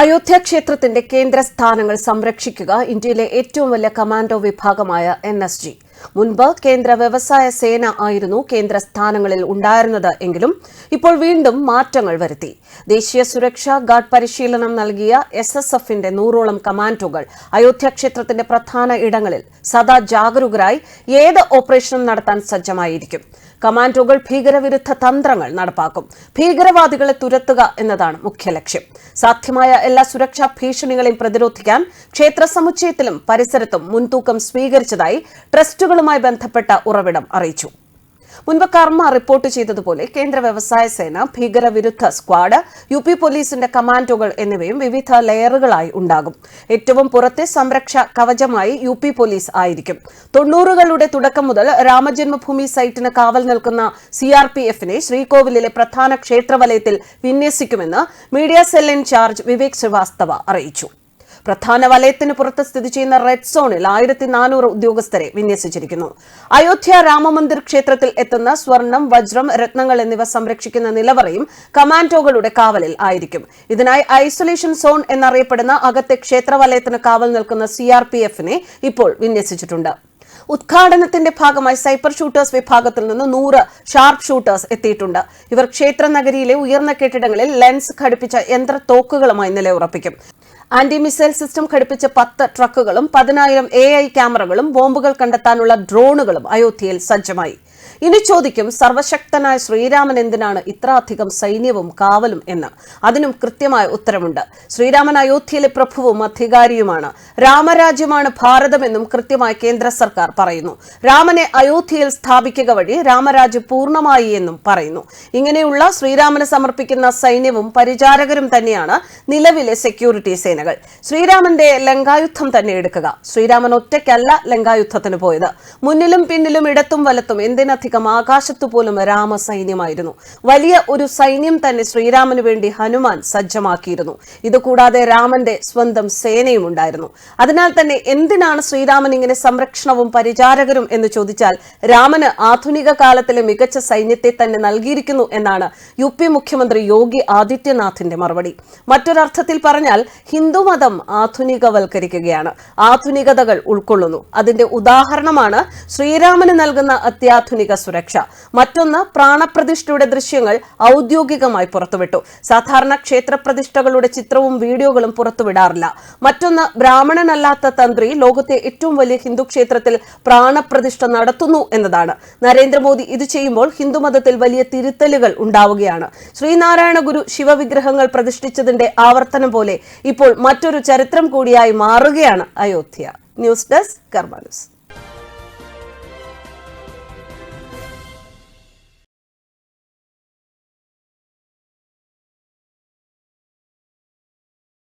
അയോധ്യ ക്ഷേത്രത്തിന്റെ കേന്ദ്ര സ്ഥാനങ്ങൾ സംരക്ഷിക്കുക ഇന്ത്യയിലെ ഏറ്റവും വലിയ കമാൻഡോ വിഭാഗമായ എൻ എസ് ജി. മുൻപ് കേന്ദ്ര വ്യവസായ സേന ആയിരുന്നു കേന്ദ്ര സ്ഥാനങ്ങളിൽ ഉണ്ടായിരുന്നത് എങ്കിലും ഇപ്പോൾ വീണ്ടും മാറ്റങ്ങൾ വരുത്തി. ദേശീയ സുരക്ഷാ ഗാർഡ് പരിശീലനം നൽകിയ എസ് എസ് എഫിന്റെ നൂറോളം കമാൻഡോകൾ അയോധ്യ ക്ഷേത്രത്തിന്റെ പ്രധാന ഇടങ്ങളിൽ സദാ ജാഗരൂകരായി ഏത് ഓപ്പറേഷനും നടത്താൻ സജ്ജമായിരിക്കും. കമാൻഡോകൾ ഭീകരവിരുദ്ധ തന്ത്രങ്ങൾ നടപ്പാക്കും. ഭീകരവാദികളെ തുരത്തുക എന്നതാണ് മുഖ്യ ലക്ഷ്യം. സാധ്യമായ എല്ലാ സുരക്ഷാ ഭീഷണികളെയും പ്രതിരോധിക്കാൻ ക്ഷേത്ര സമുച്ചയത്തിലും പരിസരത്തും മുൻതൂക്കം സ്വീകരിച്ചതായി ട്രസ്റ്റുകളുമായി ബന്ധപ്പെട്ട ഉറവിടം അറിയിച്ചു. മുൻപ് കർമ്മ റിപ്പോർട്ട് ചെയ്തതുപോലെ കേന്ദ്ര വ്യവസായ സേന ഭീകരവിരുദ്ധ സ്ക്വാഡ് യു പി പോലീസിന്റെ കമാൻഡോകൾ എന്നിവയും വിവിധ ലെയറുകളായി ഉണ്ടാകും. ഏറ്റവും പുറത്തെ സംരക്ഷ കവചമായി യു പി പോലീസ് ആയിരിക്കും. തൊണ്ണൂറുകളുടെ തുടക്കം മുതൽ രാമജന്മഭൂമി സൈറ്റിന് കാവൽ നിൽക്കുന്ന സി ആർ പി എഫിനെ ശ്രീകോവിലിലെ പ്രധാന ക്ഷേത്രവലയത്തിൽ വിന്യസിക്കുമെന്ന് media cell incharge Vivek Srivastava അറിയിച്ചു. പ്രധാന വലയത്തിന് പുറത്ത് സ്ഥിതി ചെയ്യുന്ന റെഡ് സോണിൽ ആയിരത്തി നാനൂറ് ഉദ്യോഗസ്ഥരെ വിന്യസിച്ചിരിക്കുന്നു. അയോധ്യ രാമമന്ദിർ ക്ഷേത്രത്തിൽ എത്തുന്ന സ്വർണം വജ്രം രത്നങ്ങൾ എന്നിവ സംരക്ഷിക്കുന്ന നിലവറയും കമാൻഡോകളുടെ കാവലിൽ ആയിരിക്കും. ഇതിനായി ഐസൊലേഷൻ സോൺ എന്നറിയപ്പെടുന്ന അകത്തെ ക്ഷേത്ര വലയത്തിന് കാവൽ നിൽക്കുന്ന സി ആർ പി എഫിനെ ഇപ്പോൾ വിന്യസിച്ചിട്ടുണ്ട്. ഉദ്ഘാടനത്തിന്റെ ഭാഗമായി സൈബർ ഷൂട്ടേഴ്സ് വിഭാഗത്തിൽ നിന്ന് നൂറ് ഷാർപ്പ് ഷൂട്ടേഴ്സ് എത്തിയിട്ടുണ്ട്. ഇവർ ക്ഷേത്ര നഗരിയിലെ ഉയർന്ന കെട്ടിടങ്ങളിൽ ലെൻസ് ഘടിപ്പിച്ച യന്ത്ര തോക്കുകളുമായി നിലയുറപ്പിക്കും. ആന്റി മിസൈൽ സിസ്റ്റം ഘടിപ്പിച്ച പത്ത് ട്രക്കുകളും പതിനായിരം എ ഐ ക്യാമറകളും ബോംബുകൾ കണ്ടെത്താനുള്ള ഡ്രോണുകളും അയോധ്യയിൽ സജ്ജമായി. ഇനി ചോദിക്കും സർവശക്തനായ ശ്രീരാമൻ എന്തിനാണ് ഇത്ര അധികം സൈന്യവും കാവലും എന്ന്? അതിനും കൃത്യമായ ഉത്തരമുണ്ട്. ശ്രീരാമൻ അയോധ്യയിലെ പ്രഭുവും അധികാരിയുമാണ്. രാമരാജ്യമാണ് ഭാരതമെന്നും കൃത്യമായി കേന്ദ്ര സർക്കാർ പറയുന്നു. രാമനെ അയോധ്യയിൽ സ്ഥാപിക്കുക വഴി രാമരാജ്യം പൂർണമായി എന്നും പറയുന്നു. ഇങ്ങനെയുള്ള ശ്രീരാമന് സമർപ്പിക്കുന്ന സൈന്യവും പരിചാരകരും തന്നെയാണ് നിലവിലെ സെക്യൂരിറ്റി സേനകൾ. ശ്രീരാമന്റെ ലങ്കായുദ്ധം തന്നെ എടുക്കുക. ശ്രീരാമൻ ഒറ്റയ്ക്കല്ല ലങ്കായുദ്ധത്തിന് പോയത്. മുന്നിലും പിന്നിലും ഇടത്തും വലത്തും എന്തിനധികം ആകാശത്തു പോലും രാമസൈന്യമായിരുന്നു. വലിയ ഒരു സൈന്യം തന്നെ ശ്രീരാമന് വേണ്ടി ഹനുമാൻ സജ്ജമാക്കിയിരുന്നു. ഇതുകൂടാതെ രാമന്റെ സ്വന്തം സേനയും ഉണ്ടായിരുന്നു. അതിനാൽ തന്നെ എന്തിനാണ് ശ്രീരാമൻ ഇങ്ങനെ സംരക്ഷണവും പരിചാരകരും എന്ന് ചോദിച്ചാൽ രാമന് ആധുനിക കാലത്തിലെ മികച്ച സൈന്യത്തെ തന്നെ നൽകിയിരിക്കുന്നു എന്നാണ് യു പി മുഖ്യമന്ത്രി യോഗി ആദിത്യനാഥിന്റെ മറുപടി. മറ്റൊരർത്ഥത്തിൽ പറഞ്ഞാൽ ഹിന്ദുമതം ആധുനികവൽക്കരിക്കുകയാണ്. ആധുനികതകൾ ഉൾക്കൊള്ളുന്നു. അതിന്റെ ഉദാഹരണമാണ് ശ്രീരാമന് നൽകുന്ന അത്യാധുനിക സുരക്ഷ. മറ്റൊന്ന് പ്രാണപ്രതിഷ്ഠയുടെ ദൃശ്യങ്ങൾ ഔദ്യോഗികമായി പുറത്തുവിട്ടു. സാധാരണ ക്ഷേത്രപ്രതിഷ്ഠകളുടെ ചിത്രവും വീഡിയോകളും പുറത്തുവിടാറില്ല. മറ്റൊന്ന് ബ്രാഹ്മണനല്ലാത്ത തന്ത്രി ലോകത്തെ ഏറ്റവും വലിയ ഹിന്ദു ക്ഷേത്രത്തിൽ പ്രാണപ്രതിഷ്ഠ നടത്തുന്നു എന്നതാണ്. നരേന്ദ്രമോദി ഇത് ചെയ്യുമ്പോൾ ഹിന്ദുമതത്തിൽ വലിയ തിരുത്തലുകൾ ഉണ്ടാവുകയാണ്. ശ്രീനാരായണ ഗുരു ശിവവിഗ്രഹങ്ങൾ പ്രതിഷ്ഠിച്ചതിന്റെ ആവർത്തനം പോലെ ഇപ്പോൾ മറ്റൊരു ചരിത്രം കൂടിയായി മാറുകയാണ് Ayodhya. News desk Karma news.